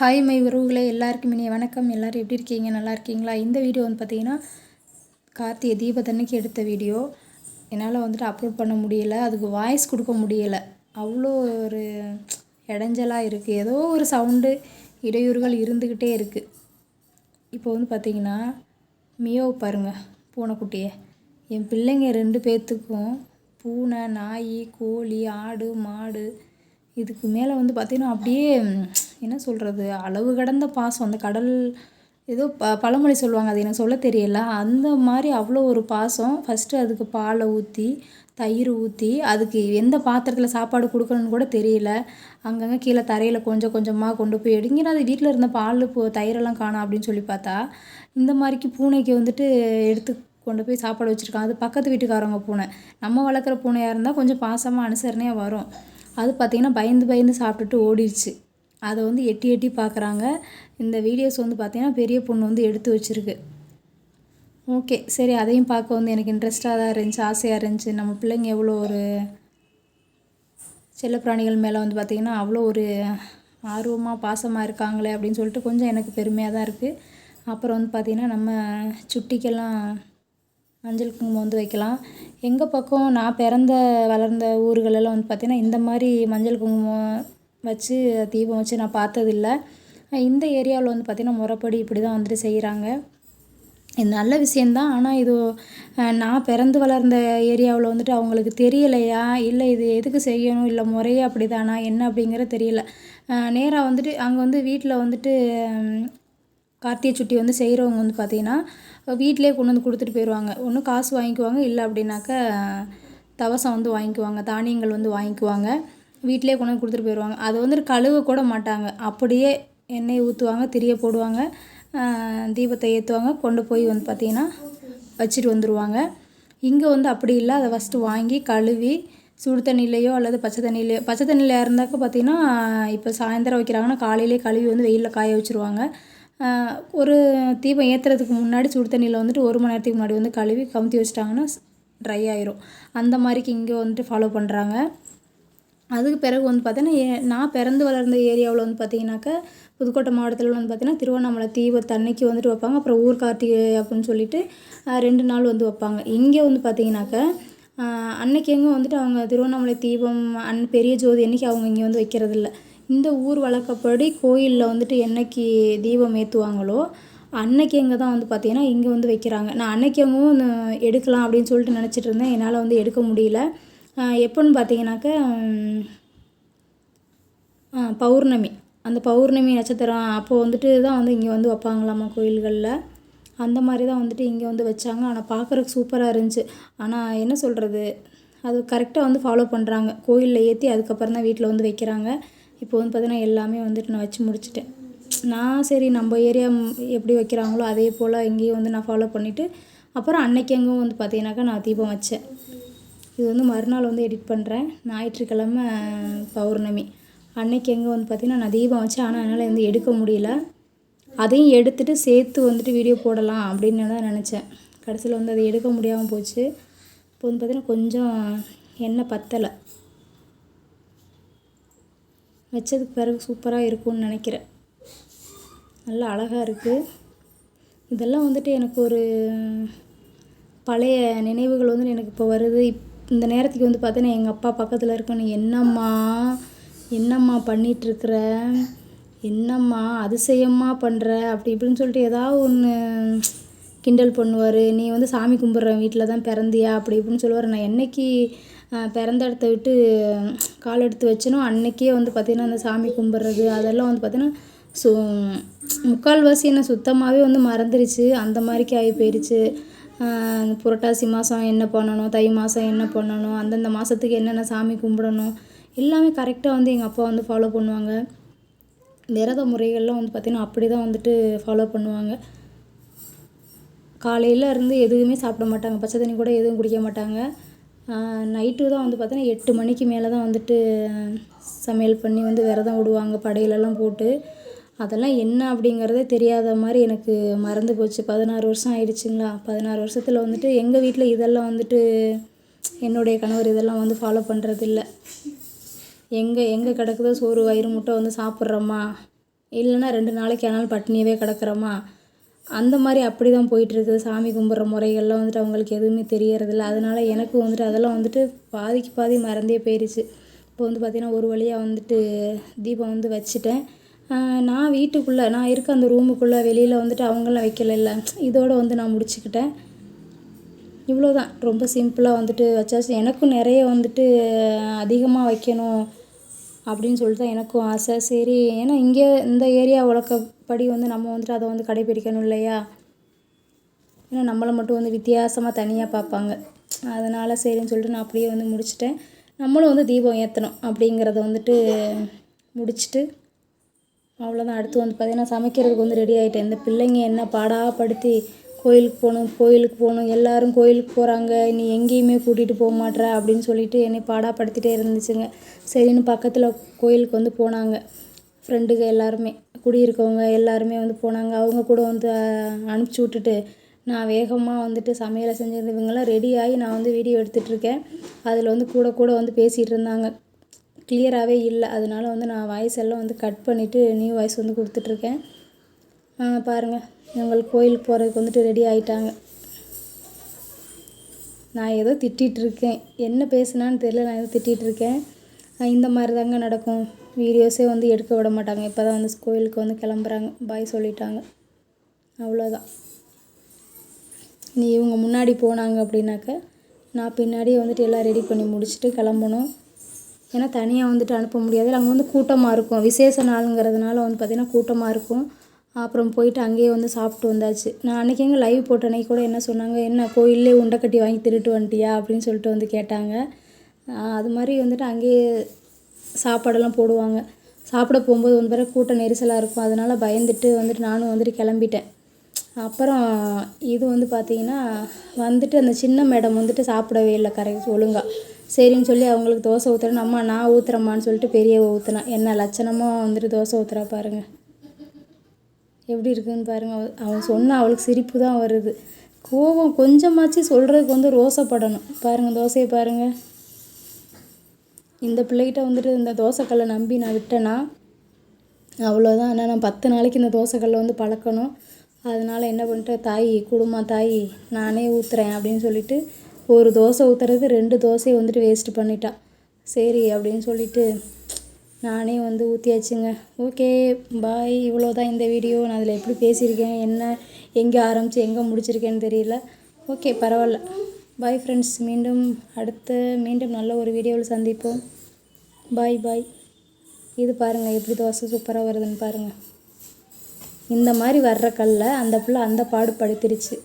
Hi my உறவுகளே எல்லாருக்கும் இனிய வணக்கம். எல்லோரும் எப்படி இருக்கீங்க? நல்லா இருக்கீங்களா? இந்த வீடியோ வந்து பார்த்தீங்கன்னா கார்த்திகை தீபத்தன்னைக்கு எடுத்த வீடியோ. என்னால் வந்துட்டு அப்லோட் பண்ண முடியலை. அதுக்கு வாய்ஸ் கொடுக்க முடியலை. அவ்வளோ ஒரு இடைஞ்சலாக இருக்குது ஏதோ ஒரு சவுண்டு இடையூறுகள் இருந்துக்கிட்டே இருக்குது இப்போ வந்து பார்த்தீங்கன்னா மியோ பாருங்கள் பூனைக்குட்டியை. என் பிள்ளைங்க ரெண்டு பேர்த்துக்கும் பூனை நாய் கோழி ஆடு மாடு இதுக்கு மேலே வந்து பார்த்திங்கன்னா அப்படியே என்ன சொல்கிறது அளவு கடந்த பாசம். அந்த கடல் ஏதோ ப பழமொழி சொல்லுவாங்க அது எனக்கு சொல்ல தெரியல. அந்த மாதிரி அவ்வளோ ஒரு பாசம். ஃபஸ்ட்டு அதுக்கு பாலை ஊற்றி தயிர் ஊற்றி அதுக்கு எந்த பாத்திரத்தில் சாப்பாடு கொடுக்கணுன்னு கூட தெரியல. அங்கங்கே கீழே தரையில் கொஞ்சம் கொஞ்சமாக கொண்டு போய் எடுங்கினா அது வீட்டில் இருந்த பால் இப்போ தயிரெல்லாம் காணும் அப்படின்னு சொல்லி பார்த்தா இந்த மாதிரிக்கு பூனைக்கு வந்துட்டு எடுத்து கொண்டு போய் சாப்பாடு வச்சுருக்கான் அது பக்கத்து வீட்டுக்காரவங்க பூனை. நம்ம வளர்க்குற பூனையாக இருந்தால் கொஞ்சம் பாசமாக அனுசரணையாக வரும். அது பார்த்திங்கன்னா பயந்து பயந்து சாப்பிட்டுட்டு ஓடிடுச்சு. அதை வந்து எட்டி எட்டி பார்க்குறாங்க. இந்த வீடியோஸ் வந்து பார்த்திங்கன்னா பெரிய பொண்ணு வந்து எடுத்து வச்சுருக்கு. ஓகே சரி அதையும் பார்க்க வந்து எனக்கு இன்ட்ரெஸ்ட்டாக தான் இருந்துச்சு ஆசையாக இருந்துச்சு. நம்ம பிள்ளைங்க எவ்வளோ ஒரு செல்லப்பிராணிகள் மேலே வந்து பார்த்திங்கன்னா அவ்வளோ ஒரு ஆர்வமாக பாசமாக இருக்காங்களே அப்படின்னு சொல்லிட்டு கொஞ்சம் எனக்கு பெருமையாக தான் இருக்குது அப்புறம் வந்து பார்த்திங்கன்னா நம்ம சுட்டிக்கெல்லாம் மஞ்சள் குங்குமம் வந்து வைக்கலாம். எங்கள் பக்கம் நான் பிறந்த வளர்ந்த ஊர்களெல்லாம் வந்து பார்த்திங்கன்னா இந்த மாதிரி மஞ்சள் குங்குமம் வச்சு தீபம் வச்சு நான் பார்த்ததில்ல. இந்த ஏரியாவில் வந்து பார்த்திங்கன்னா முறைப்படி இப்படி தான் வந்துட்டு செய்கிறாங்க இது நல்ல விஷயந்தான் ஆனால் இது நான் பிறந்து வளர்ந்த ஏரியாவில் வந்துட்டு அவங்களுக்கு தெரியலையா? இல்லை இது எதுக்கு செய்யணும்? இல்லை முறையே அப்படி தானா என்ன அப்படிங்கிறது தெரியல. நேராக வந்துட்டு அங்கே வந்து வீட்டில் வந்துட்டு கார்த்திகை சுட்டி வந்து செய்கிறவங்க வந்து பார்த்திங்கன்னா வீட்டிலே கொண்டு வந்து கொடுத்துட்டு போயிடுவாங்க. ஒன்று காசு வாங்கிக்குவாங்க இல்லை அப்படின்னாக்கா தவசம் வந்து வாங்கிக்குவாங்க தானியங்கள் வந்து வாங்கிக்குவாங்க. வீட்டிலே கொண்டு வந்து கொடுத்துட்டு போயிடுவாங்க. அதை வந்துட்டு கழுவ கூட மாட்டாங்க. அப்படியே எண்ணெய் ஊற்றுவாங்க திரிய போடுவாங்க தீபத்தை ஏற்றுவாங்க கொண்டு போய் வந்து பார்த்திங்கன்னா வச்சுட்டு வந்துடுவாங்க இங்கே வந்து அப்படி இல்லை. அதை ஃபஸ்ட்டு வாங்கி கழுவி சுடு தண்ணியிலையோ அல்லது பச்சை தண்ணியிலையோ பச்சை தண்ணியில் இருந்தாக்க பார்த்திங்கன்னா இப்போ சாயந்தரம் வைக்கிறாங்கன்னா காலையிலே கழுவி வந்து வெயிலில் காய வச்சுருவாங்க. ஒரு தீபம் ஏற்றுறதுக்கு முன்னாடி சுடு தண்ணியில் வந்துட்டு ஒரு மணி நேரத்துக்கு முன்னாடி வந்து கழுவி கமுத்தி வச்சிட்டாங்கன்னா ட்ரை ஆயிரும். அந்த மாதிரிக்கு இங்கே வந்துட்டு ஃபாலோ பண்ணுறாங்க அதுக்கு பிறகு வந்து பார்த்தீங்கன்னா ஏ நான் பிறந்து வளர்ந்த ஏரியாவில் வந்து பார்த்தீங்கன்னாக்கா புதுக்கோட்டை மாவட்டத்தில் வந்து பார்த்திங்கன்னா திருவண்ணாமலை தீபத்தன்னைக்கு வந்துட்டு வைப்பாங்க. அப்புறம் ஊர் கார்த்திகை அப்படின்னு சொல்லிட்டு ரெண்டு நாள் வந்து வைப்பாங்க. இங்கே வந்து பார்த்திங்கனாக்கா அன்னைக்கு எங்கே வந்துட்டு அவங்க திருவண்ணாமலை தீபம் அன் பெரிய ஜோதி அன்னைக்கு அவங்க இங்கே வந்து வைக்கிறதில்ல. இந்த ஊர் வழக்கப்படி கோயிலில் வந்துட்டு என்னைக்கு தீபம் ஏற்றுவாங்களோ அன்னைக்கு எங்கே தான் வந்து பார்த்திங்கன்னா இங்கே வந்து வைக்கிறாங்க. நான் அன்னைக்கு எடுக்கலாம் அப்படின்னு சொல்லிட்டு நினச்சிட்டு இருந்தேன். என்னால் வந்து எடுக்க முடியல. எப்போன்னு பார்த்தீங்கன்னாக்கா பௌர்ணமி. அந்த பௌர்ணமி நட்சத்திரம் அப்போது வந்துட்டு தான் வந்து இங்கே வந்து வைப்பாங்களாமா கோயில்களில்? அந்த மாதிரி தான் வந்துட்டு இங்கே வந்து வச்சாங்க. ஆனால் பார்க்குறக்கு சூப்பராக இருந்துச்சு. ஆனால் என்ன சொல்கிறது அது கரெக்டாக வந்து ஃபாலோ பண்ணுறாங்க கோயிலில் ஏற்றி அதுக்கப்புறம் தான் வீட்டில் வந்து வைக்கிறாங்க. இப்போ வந்து பார்த்தீங்கன்னா எல்லாமே வந்துட்டு நான் வச்சு முடிச்சிட்டேன். நான் சரி நம்ம ஏரியா எப்படி வைக்கிறாங்களோ அதே போல் இங்கேயும் வந்து நான் ஃபாலோ பண்ணிவிட்டு அப்புறம் அன்னைக்கு எங்கும் வந்து பார்த்தீங்கன்னாக்கா நான் தீபம் வச்சேன். இது வந்து மறுநாள் வந்து எடிட் பண்ணுறேன் ஞாயிற்றுக்கிழமை பௌர்ணமி. அன்னைக்கு எங்கே வந்து பார்த்திங்கன்னா நான் தீபம் வச்சேன். ஆனால் என்னால் வந்து எடுக்க முடியல. அதையும் எடுத்துகிட்டு சேர்த்து வந்துட்டு வீடியோ போடலாம் அப்படின்னு தான் நினச்சேன். கடைசியில் வந்து அதை எடுக்க முடியாமல் போச்சு. இப்போ வந்து பார்த்திங்கன்னா கொஞ்சம் எண்ணெய் பத்தலை. வச்சதுக்கு பிறகு சூப்பராக இருக்கும்னு நினைக்கிறேன். நல்லா அழகாக இருக்குது இதெல்லாம் வந்துட்டு எனக்கு ஒரு பழைய நினைவுகள் வந்து எனக்கு இப்போ வருது. இப் இந்த நேரத்துக்கு வந்து பார்த்தீங்கன்னா எங்கள் அப்பா பக்கத்தில் இருக்கணும் என்னம்மா என்னம்மா பண்ணிகிட்ருக்குற என்னம்மா அதிசயமாக பண்ணுற அப்படி இப்படின்னு சொல்லிட்டு ஏதாவது ஒன்று கிண்டல் பண்ணுவார். நீ வந்து சாமி கும்பிட்ற வீட்டில் தான் பிறந்தியா அப்படி இப்படின்னு சொல்லுவார். நான் என்னைக்கு பிறந்த இடத்த விட்டு கால் எடுத்து வச்சேனோ அன்னைக்கே வந்து பார்த்திங்கன்னா அந்த சாமி கும்பிட்றது அதெல்லாம் வந்து பார்த்திங்கன்னா சு முக்கால்வாசி என்ன சுத்தமாகவே வந்து மறந்துருச்சு. அந்த மாதிரிக்கு ஆகி போயிடுச்சு புரட்டாசி மாதம் என்ன பண்ணணும் தை மாதம் என்ன பண்ணணும் அந்தந்த மாதத்துக்கு என்னென்ன சாமி கும்பிடணும் எல்லாமே கரெக்டாக வந்து எங்கள் அப்பா வந்து ஃபாலோ பண்ணுவாங்க. விரத முறைகள்லாம் வந்து பார்த்திங்கன்னா அப்படி தான் வந்துட்டு ஃபாலோ பண்ணுவாங்க. காலையில் இருந்து எதுவுமே சாப்பிட மாட்டாங்க. பச்சை தண்ணி கூட எதுவும் குடிக்க மாட்டாங்க. நைட்டு தான் வந்து பார்த்தோன்னா எட்டு மணிக்கு மேலே தான் வந்துட்டு சமையல் பண்ணி வந்து விரதம் விடுவாங்க படையலெல்லாம் போட்டு. அதெல்லாம் என்ன அப்படிங்கிறதே தெரியாத மாதிரி எனக்கு மறந்து போச்சு. பதினாறு வருஷம் ஆயிடுச்சுங்களா? பதினாறு வருஷத்தில் வந்துட்டு எங்கள் வீட்டில் இதெல்லாம் வந்துட்டு என்னுடைய கணவர் இதெல்லாம் வந்து ஃபாலோ பண்ணுறதில்ல எங்கே எங்கே கிடக்குதோ சோறு வயிறு முட்டை வந்து சாப்பிட்றோமா? இல்லைன்னா ரெண்டு நாளைக்கு ஆனாலும் பட்டினியவே கிடக்குறோமா? அந்த மாதிரி அப்படி தான் போயிட்டுருக்குது சாமி கும்பிட்ற முறைகள்லாம் வந்துட்டு அவங்களுக்கு எதுவுமே தெரியறதில்ல. அதனால் எனக்கு வந்துட்டு அதெல்லாம் வந்துட்டு பாதிக்கு பாதி மறந்தே போயிடுச்சு இப்போ வந்து பார்த்திங்கன்னா ஒரு வழியாக வந்துட்டு தீபம் வந்து வச்சுட்டேன். நான் வீட்டுக்குள்ளே நான் இருக்க அந்த ரூமுக்குள்ளே வெளியில் வந்துட்டு அவங்களாம் வைக்கலைல்ல இதோடு வந்து நான் முடிச்சுக்கிட்டேன். இவ்வளோ தான் ரொம்ப சிம்பிளாக வந்துட்டு வச்சாச்சு. எனக்கும் நிறைய வந்துட்டு அதிகமாக வைக்கணும் அப்படின்னு சொல்லிட்டு தான் எனக்கும் ஆசை. சரி ஏன்னா இங்கே இந்த ஏரியா படி வந்து நம்ம வந்துட்டு அதை வந்து கடைப்பிடிக்கணும் இல்லையா? ஏன்னா நம்மளை மட்டும் வந்து வித்தியாசமாக தனியாக பார்ப்பாங்க. அதனால் சரின்னு சொல்லிட்டு நான் அப்படியே வந்து முடிச்சிட்டேன். நம்மளும் வந்து தீபம் ஏற்றணும் அப்படிங்கிறத வந்துட்டு முடிச்சுட்டு அவ்வளோதான் அடுத்து வந்து பார்த்திங்கன்னா சமைக்கிறதுக்கு வந்து ரெடி ஆகிட்டேன் இந்த பிள்ளைங்க என்ன பாடாப்படுத்தி கோயிலுக்கு போகணும் கோயிலுக்கு போகணும் எல்லோரும் கோயிலுக்கு போகிறாங்க நீ எங்கேயுமே கூட்டிகிட்டு போக மாட்ற அப்படின்னு சொல்லிட்டு என்னை பாடாப்படுத்திட்டே இருந்துச்சுங்க. சரின்னு பக்கத்தில் கோயிலுக்கு வந்து போனாங்க. ஃப்ரெண்டுங்க எல்லாருமே குடியிருக்கவங்க எல்லாருமே வந்து போனாங்க. அவங்க கூட வந்து அனுப்பிச்சி விட்டுட்டு நான் வேகமாக வந்துட்டு சமையலை செஞ்சது இவங்கெல்லாம் ரெடி ஆகி நான் வந்து வீடியோ எடுத்துகிட்ருக்கேன் அதில் வந்து கூட கூட வந்து பேசிகிட்டு இருந்தாங்க. கிளியராகவே இல்லை. அதனால வந்து நான் வாய்ஸ் எல்லாம் வந்து கட் பண்ணிவிட்டு நியூ வாய்ஸ் வந்து கொடுத்துட்ருக்கேன் பாருங்கள் இவங்களுக்கு கோயிலுக்கு போகிறதுக்கு வந்துட்டு ரெடி ஆகிட்டாங்க நான் ஏதோ திட்டிகிட்ருக்கேன் என்ன பேசுனான்னு தெரியல. நான் ஏதோ திட்டிகிட்ருக்கேன் இந்த மாதிரி தாங்க நடக்கும். வீடியோஸே வந்து எடுக்க விட மாட்டாங்க. இப்போ தான் வந்து கோயிலுக்கு வந்து கிளம்புறாங்க. பாய் சொல்லிட்டாங்க. அவ்வளோதான். நீ இவங்க முன்னாடி போனாங்க அப்படின்னாக்க நான் பின்னாடியே வந்துட்டு எல்லாம் ரெடி பண்ணி முடிச்சுட்டு கிளம்பணும். ஏன்னா தனியாக வந்துட்டு அனுப்ப முடியாது. அங்கே வந்து கூட்டமாக இருக்கும். விசேஷ நாளுங்கிறதுனால வந்து பார்த்திங்கன்னா கூட்டமாக இருக்கும். அப்புறம் போயிட்டு அங்கேயே வந்து சாப்பிட்டு வந்தாச்சு. நான் அன்றைக்கி எங்கே லைவ் போட்ட அன்றைக்கி கூட என்ன சொன்னாங்க என்ன கோயிலே உண்டை கட்டி வாங்கி திருட்டு வந்துட்டியா? அப்படின்னு சொல்லிட்டு வந்து கேட்டாங்க. அது மாதிரி வந்துட்டு அங்கேயே சாப்பாடெல்லாம் போடுவாங்க. சாப்பிட போகும்போது வந்து பிறகு கூட்டம் நெரிசலாக இருக்கும். அதனால் பயந்துட்டு வந்துட்டு நானும் வந்துட்டு கிளம்பிட்டேன். அப்புறம் இது வந்து பார்த்திங்கன்னா வந்துட்டு அந்த சின்ன மேடம் வந்துட்டு சாப்பிடவே இல்லை கரெக்ட் ஒழுங்காக சரின்னு சொல்லி அவங்களுக்கு தோசை ஊற்றுறேன் அம்மா நான் ஊற்றுறம்மான்னு சொல்லிட்டு பெரியவ ஊற்றுனேன் என்ன லட்சணமாக வந்துட்டு தோசை ஊற்றுறா பாருங்கள் எப்படி இருக்குதுன்னு பாருங்கள் அவன் அவள் சொன்னால் அவளுக்கு சிரிப்பு தான் வருது. கோபம் கொஞ்சமாச்சு சொல்கிறதுக்கு வந்து ரோசப்படணும். பாருங்கள் தோசையை பாருங்கள் இந்த பிள்ளைகிட்ட வந்துட்டு இந்த தோசைக்கல்லை நம்பி நான் விட்டேன்னா அவ்வளோதான் ஆனால் நான் பத்து நாளைக்கு இந்த தோசைக்கல்லை வந்து பழக்கணும். அதனால் என்ன பண்ணிட்டேன்? தாய் குடும்பம் தாய் நானே ஊற்றுறேன் அப்படின்னு சொல்லிட்டு ஒரு தோசை ஊற்றுறது ரெண்டு தோசையை வந்துட்டு வேஸ்ட்டு பண்ணிட்டான் சரி அப்படின்னு சொல்லிட்டு நானே வந்து ஊற்றியாச்சுங்க ஓகே பாய் இவ்வளோ தான் இந்த வீடியோ நான் அதில் எப்படி பேசியிருக்கேன்? என்ன எங்கே ஆரம்பித்து எங்கே முடிச்சிருக்கேன்னு தெரியல. ஓகே பரவாயில்ல. பாய் ஃப்ரெண்ட்ஸ் மீண்டும் அடுத்த மீண்டும் நல்ல ஒரு வீடியோவில் சந்திப்போம். பாய் பாய் இது பாருங்கள் எப்படி தோசை சூப்பராக வருதுன்னு பாருங்கள் இந்த மாதிரி வர்ற கல்லை அந்த பிள்ளை அந்த பாடு படுத்திருச்சு.